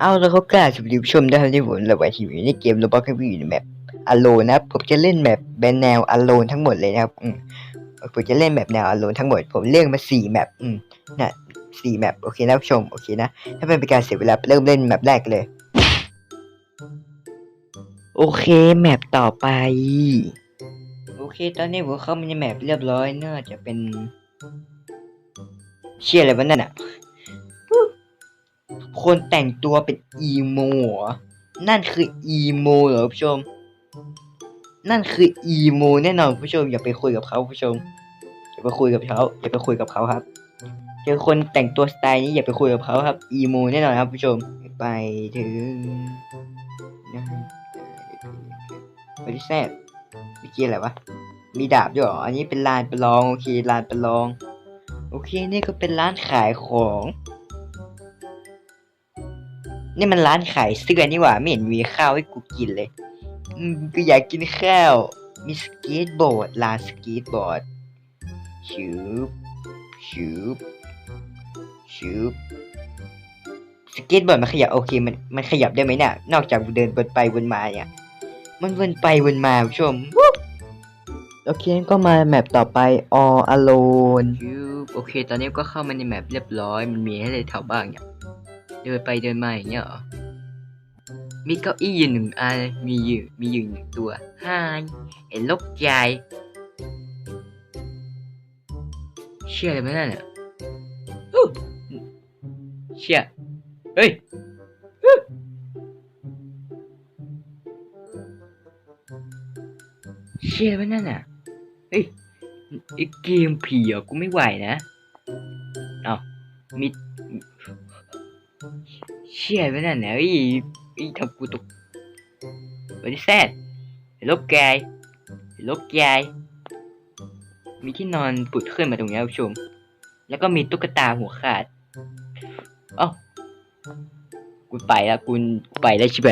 เอาแล้วเขากล้าสวัสดีผู้ชมด้ครับที่ผมระบายทีวีในเกมโรบอทครับอยู่ในแมปอโลนะครับ ผมจะเล่นแมปเป็นแนวอโลนทั้งหมดเลยนะครับอืมผมจะเล่นแมปแนวอโลนทั้งหมด ผมเลือกมาสี่แมปอืมนะสี่แมปโอเคนะผู้ชมโอเคนะ ถ้าเป็นเป็นการเสียเวลาเริ่มเล่นแมปแรกเลย โอเคแมปต่อไป โอเค ตอนนี้ผมเข้ามาในแมปเรียบร้อยเน่าจะเป็นเชี่ยอะไรวะนั่นอะ คนแต่งตัวเป็นอีโมเหรอนั่นคืออีโมเหรอผู้ชม นั่นคืออีโมแน่นอนผู้ชม อย่าไปคุยกับเขาผู้ชม อย่าไปคุยกับเขาอย่าไปคุยกับเขาครับเจอคนแต่งตัวสไตล์นี้อย่าไปคุยกับเขาครับ อีโมแน่นอนครับผู้ชม ไปถึงบริษัทเมื่อกี้อะไรวะ มีดาบด้วยหรอ อันนี้เป็นลานประลอง โอเคลานประลอง โอเค นี่ก็เป็นร้านขายของ นี่มันร้านขายเสื้อนี่หว่าไม่เห็นมีข้าวให้กูกินเลย อืมกูอยากกินข้าว มีสเก็ตบอร์ดร้านสเก็ตบอร์ดชืบชืบชืบสเก็ตบอร์ดมันขยับโอเคมันมันขยับได้ไหมเนี่ยนอกจากเดินวนไปวนมาเนี่ย มันวนไปวนมาผู้ชมวู้โอเคงั้นก็มาแมปต่อไป all alone ชืบโอเค ตอนนี้ก็เข้ามาในแมปเรียบร้อย มันมีให้เลยแถวบ้างเนี่ย เดินไปเดินมาอย่างเงี้ยเหรอมีเก้าอี้อยู่หนึ่งอันมีอยู่มีอยู่หนึ่งตัวฮ่ายเห็นลกใหญ่เชื่ออะไรไหมนั่นอะอู้เชื่อเฮ้ยอู้เชื่ออะไรไหมนั่นอะเฮ้ยไอเกมผีเหรอะกูไม่ไหวนะเอ้ามี เชี่ยไปนั่นเนี่ยไอ้ไอ้ทำกูตกบริษัทลบแกยลบแกยมีที่นอนปุดขึ้นมาตรงนี้ผู้ชม แล้วก็มีตุ๊กตาหัวขาดอ้ากูไปแล้วกูกูไปแล้วใช่ไหม